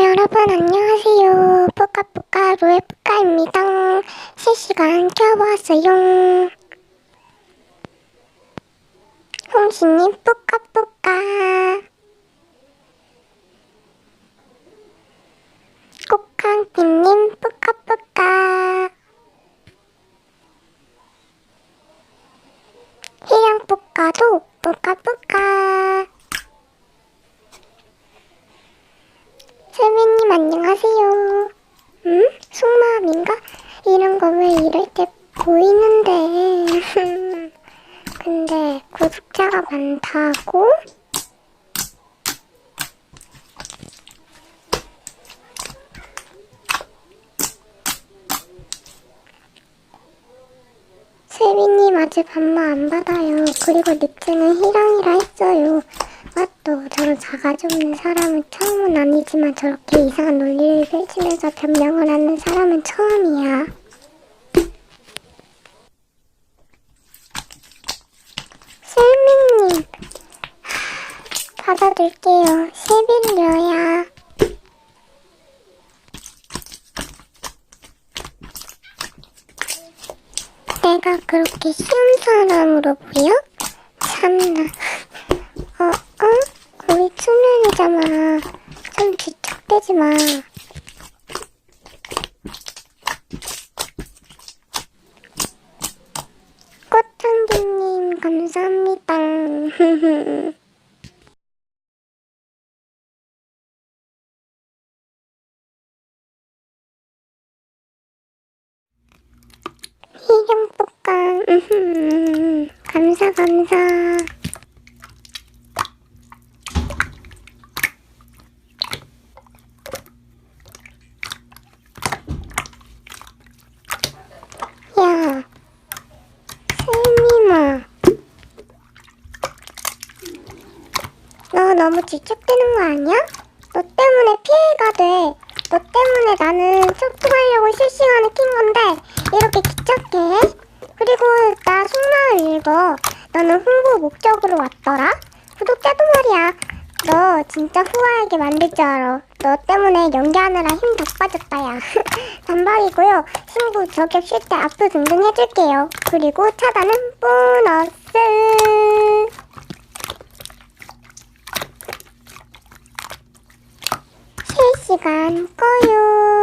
여러분 안녕하세요. 뿌까뿌까 로에뿌까입니다. 실시간 켜보았어요. 홍시님 뿌까뿌까 안녕하세요. 음? 속마음인가? 이런 거 왜 이럴 때 보이는데. 근데 구독자가 많다고? 세빈님 아직 반말 안 받아요. 그리고 닉트는 희랑이라 했어요. 맞도 저런 없는 사람은 처음은 아니지만 저렇게 이상한 논리를 펼치면서 변명을 하는 사람은 처음이야. 셀민님 받아둘게요. 세빈녀야. 내가 그렇게 쉬운 사람으로 보여? 참나. 초면이잖아. 좀 뒤척대지 마. 꽃향기님, 감사합니다. 음흠. 감사, 감사. 야, 세미마. 너 너무 지적되는 거 아니야? 너 때문에 피해가 돼. 너 때문에 나는 소통하려고 실시간에 킨 건데 이렇게 기척해? 그리고 나 속마음 읽어. 너는 홍보 목적으로 왔더라? 구독자도 말이야. 너 진짜 후회하게 만들 줄 알아. 너 때문에 연기하느라 힘 다 빠졌다, 야. 단발이고요. 친구 저격 쉴 때 앞으로 등등 해줄게요. 그리고 차단은 보너스. 실 시간 꺼요.